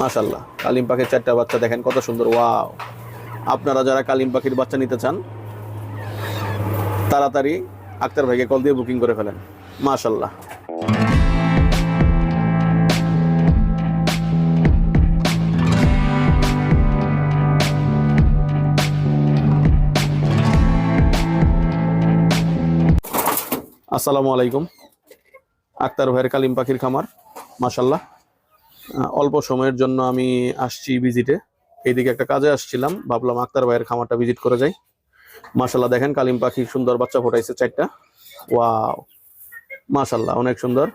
মাশাল্লাহ কালিম পাখির চারটা বাচ্চা দেখেন কত সুন্দর, ওয়াও। আপনারা যারা কালিম পাখির বাচ্চা নিতে চান, তাড়াতাড়ি আক্তার ভাইকে কল দিয়ে বুকিং করে ফেলেন। মাশাল্লাহ আসসালামু আলাইকুম। আক্তার ভাইয়ের কালিম পাখির খামার মাশাল্লাহ অল্প সময়ের জন্য আমি আসছি ভিজিটে এইদিকে একটা কাজে আসছিলাম ভাবলাম আক্তার ভাইয়ের খামারটা ভিজিট করে যাই। মাশাল্লাহ দেখেন কালিম পাখি সুন্দর বাচ্চা ফোটাইছে চারটা। ওয়াও মাশাল্লাহ অনেক সুন্দর।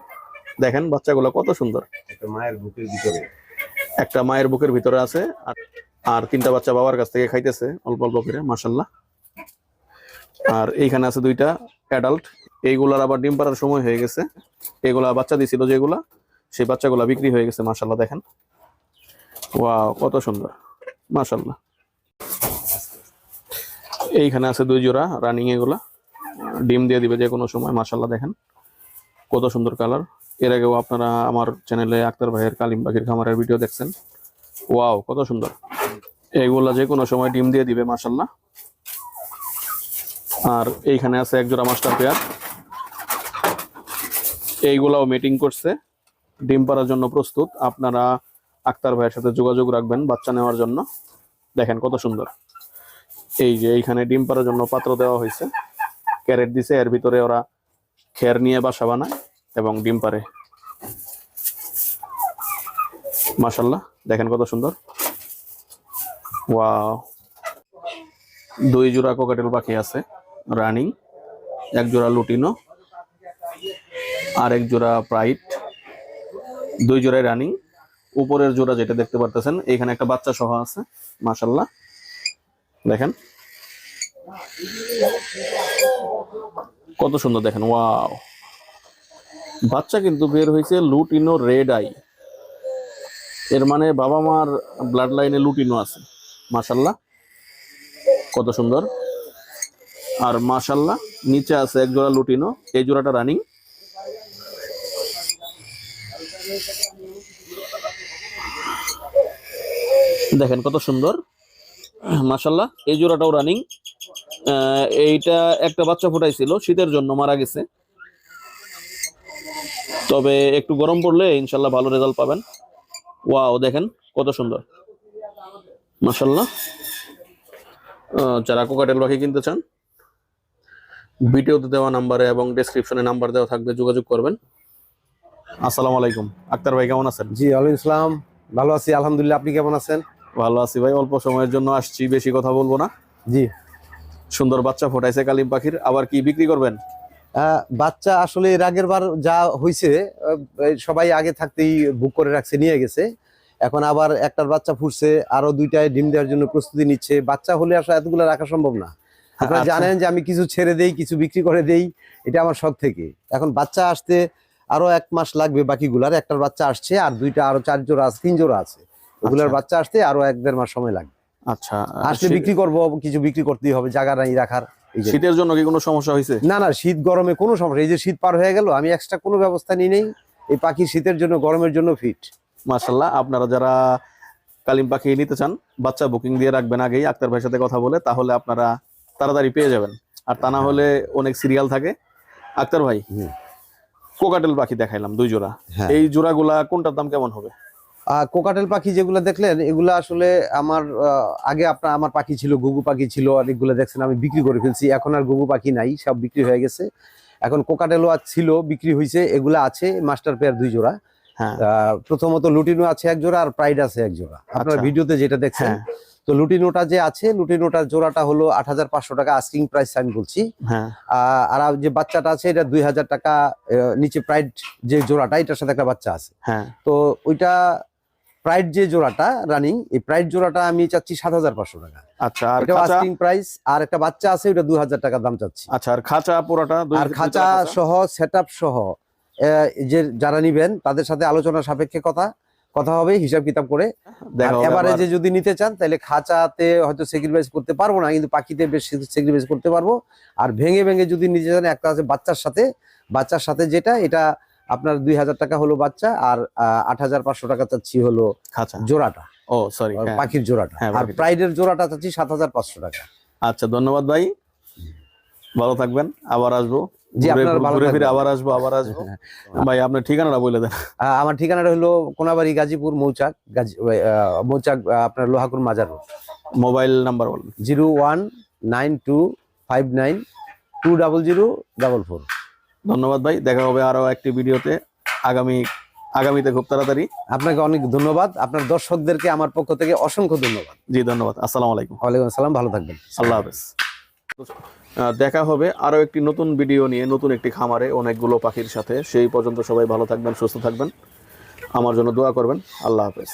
দেখেন বাচ্চাগুলো কত সুন্দর। একটা মায়ের বুকের ভিতরে। একটা মায়ের বুকের ভিতরে আছে আর আর তিনটা বাচ্চা বাবার কাছ থেকে খাইতেছে অল্প অল্প করে মাশাল্লাহ আর এইখানে আছে দুইটা অ্যাডাল্ট এইগুলার আবার ডিম পাড়ার সময় হয়ে গেছে। এগুলা বাচ্চা দিছিল যেগুলা সেই বাচ্চাগুলা বিক্রি হয়ে গেছে মাশাল্লাহ দেখেন। ওয়াও, কত সুন্দর মাশাল্লাহ এইখানে আছে দুই জোড়া রানিং এগুলা। ডিম দিয়ে দিবে যে কোনো সময় মাশাল্লাহ দেখেন। কত সুন্দর কালার। এর আগেও আপনারা আমার চ্যানেলে আক্তার ভাইয়ের কালিম পাখির খামারের ভিডিও দেখছেন। ওয়াও, কত সুন্দর। এগুলা যে কোনো সময় ডিম দিয়ে দিবে মাশাল্লাহ আর এইখানে আছে এক জোড়া মাস্টার পেয়ার। এইগুলাও মিটিং করছে। ডিম পাড়ার জন্য প্রস্তুত। আপনারা আক্তার ভাইয়ের সাথে যোগাযোগ রাখবেন বাচ্চা নেওয়ার জন্য। দেখেন কত সুন্দর। এই যে এইখানে ডিম পাড়ার জন্য পাত্র দেওয়া হয়েছে। ক্যারেট দিছে, এর ভিতরে ওরা খের নিয়ে বাসা বানায় এবং ডিম পারে মাশাল্লাহ দেখেন কত সুন্দর। ওয়াও। দুই জোড়া কোকাটেল পাখি আছে, রানিং। এক জোড়া লুটিনো। আর এক জোড়া প্রাইট। দুই জোড়ায় রানিং। উপরের জোড়া যেটা দেখতে পারতেছেন, এখানে একটা বাচ্চা সহ আছে মাশাল্লাহ দেখেন। কত সুন্দর দেখেন, ওয়াও। বাচ্চা কিন্তু বের হয়েছে লুটিনো রেড আই। এর মানে বাবা মার ব্লাড লাইনে লুটিনো আছে মাশাল্লাহ কত সুন্দর। আর মাশাল্লাহ নিচে আছে এক জোড়া লুটিনো, এই জোড়াটা রানিং। দেখেন কত সুন্দর। মাশাল্লাহ এই জোড়াটাও রানিং এইটা একটা বাচ্চা ফুটাইছিল শীতের জন্য মারা গেছে। তবে একটু গরম পড়লে ইনশাল্লাহ ভালো রেজাল্ট পাবেন। ওয়াও দেখেন কত সুন্দর। মাশাল্লাহ আহ, যারা কোকাটেল পাখি কিনতে চান ভিডিওতে দেওয়া নাম্বারে এবং ডেসক্রিপশনে নাম্বার দেওয়া থাকবে যোগাযোগ করবেন। আসসালামু আলাইকুম। আক্তার ভাই কেমন আছেন? জি ওয়ালাইকুম ইসলাম ভালো আছি আলহামদুলিল্লাহ। আপনি কেমন আছেন? ভালো আছি ভাই অল্প সময়ের জন্য আসছি বেশি কথা বলব না। জি। সুন্দর বাচ্চা ফোটাইছে কালিম পাখির আবার কি বিক্রি করবেন? বাচ্চা আসলে এর আগের বার যা হয়েছে সবাই আগে থাকতেই বুক করে রাখছে নিয়ে গেছে। এখন আবার একটার বাচ্চা ফুটছে আরও দুইটায় ডিম দেওয়ার জন্য প্রস্তুতি নিচ্ছে। বাচ্চা হলে আসলে এতগুলো রাখা সম্ভব না। আপনারা আচ্ছা। জানেন যে আমি কিছু ছেড়ে দেই কিছু বিক্রি করে দেই এটা আমার শখ থেকে। এখন বাচ্চা আসতে আরও এক মাস লাগবে বাকিগুলার একটার বাচ্চা আসছে আর দুইটা আরও চার জোড়া আছে তিন জোড়া আছে। ওগুলার আচ্ছা। বাচ্চা আসতে আরও এক দেড় মাস সময় লাগবে। আচ্ছা আসলে বিক্রি করব কিছু বিক্রি করতেই হবে জায়গা নাই রাখার। শীতের জন্য কি কোনো সমস্যা হয়েছে না না শীত গরমে কোনো সমস্যা এই যে শীত পার হয়ে গেল আমি এক্সট্রা কোনো ব্যবস্থা নিই নেই। এই পাখি শীতের জন্য গরমের জন্য ফিট মার্শাল্লাহ আপনারা যারা কালিম পাখি নিতে চান বাচ্চা বুকিং দিয়ে রাখবেন আগেই আক্তার ভাইয়ের সাথে কথা বলে তাহলে আপনারা তাড়াতাড়ি পেয়ে যাবেন। আর তা না হলে অনেক সিরিয়াল থাকে। আক্তার ভাই হুম। কোকাটেল পাখি দেখাইলাম দুই জোড়া। হ্যাঁ। এই জোড়াগুলা কোনটার দাম কেমন হবে? কোকাটেল পাখি যেগুলো দেখলেন এগুলো আসলে আমার আগে আপনার আমার পাখি ছিল গুগু পাখি ছিল অনেকগুলো দেখছেন আমি বিক্রি করে ফেলছি। এখন আর গুগু পাখি নাই সব বিক্রি হয়ে গেছে। এখন কোকাটেলও ছিল বিক্রি হয়েছে এগুলো আছে মাস্টার পেয়ার দুই জোড়া। হ্যাঁ। প্রথমত লুটিনো আছে এক জোড়া আর প্রাইড আছে এক জোড়া। আপনার আচ্ছা। ভিডিওতে যেটা দেখছেন হ্যাঁ। তো লুটিনোটা যে আছে লুটিনোটার জোড়াটা হলো আট হাজার পাঁচশো টাকা আস্কিং প্রাইস আমি বলছি। হ্যাঁ। আর যে বাচ্চাটা আছে এটা দুই হাজার টাকা নিচে প্রাইড যে জোড়াটা এটার সাথে একটা বাচ্চা আছে। হ্যাঁ। তো ওইটা প্রাইড যে জোড়াটা রানিং এই প্রাইড জোড়াটা আমি চাচ্ছি সাত হাজার পাঁচশো টাকা। আচ্ছা আর আস্কিং প্রাইস আর একটা বাচ্চা আছে ওটা হাজার টাকা দাম চাচ্ছি। আচ্ছা আর খাঁচা পোড়াটা আর খাঁচা সহ সেট সহ যে যারা নিবেন তাদের সাথে আলোচনা সাপেক্ষে কথা। কথা হবে হিসাব কিতাব করে। দেখা এবারে যে যদি নিতে চান তাহলে খাঁচাতে হয়তো সেক্রিফাইস করতে পারব না কিন্তু পাখিতে বেশ সেক্রিফাইস করতে পারব। আর ভেঙে ভেঙে যদি নিতে চান একটা আছে বাচ্চার সাথে। বাচ্চার সাথে যেটা এটা আপনার দুই হাজার টাকা হলো বাচ্চা আর আট হাজার পাঁচশো টাকা চাচ্ছি হলো খাঁচা। জোড়াটা। ও সরি পাখির জোড়াটা। হ্যাঁ, আর। প্রাইডের জোড়াটা চাচ্ছি সাত হাজার পাঁচশো টাকা। আচ্ছা ধন্যবাদ ভাই। ভালো থাকবেন আবার আসব। জি, আপনারা ভালো ঘুরে ফিরে আবার আসব আবার আসব। ভাই আপনার ঠিকানাটা বলে দেন। আমার ঠিকানাটা হলো কোনাবাড়ি গাজীপুর মৌচাক গাজী মৌচাক আপনার লোহাকুর মাজার রোড। মোবাইল নাম্বার বলেন। Zero one nine two five nine two double zero double four. ধন্যবাদ ভাই দেখা হবে আরও একটি ভিডিওতে। আগামী আগামীতে খুব তাড়াতাড়ি। আপনাকে অনেক ধন্যবাদ। আপনার দর্শকদেরকে আমার পক্ষ থেকে অসংখ্য ধন্যবাদ। জি ধন্যবাদ। আসসালামু আলাইকুম। ওয়ালাইকুম আসসালাম ভালো থাকবেন। আল্লাহ হাফেজ। দেখা হবে আরও একটি নতুন ভিডিও নিয়ে, নতুন একটি খামারে অনেকগুলো পাখির সাথে। সেই পর্যন্ত সবাই ভালো থাকবেন, সুস্থ থাকবেন। আমার জন্য দোয়া করবেন। আল্লাহ হাফেজ।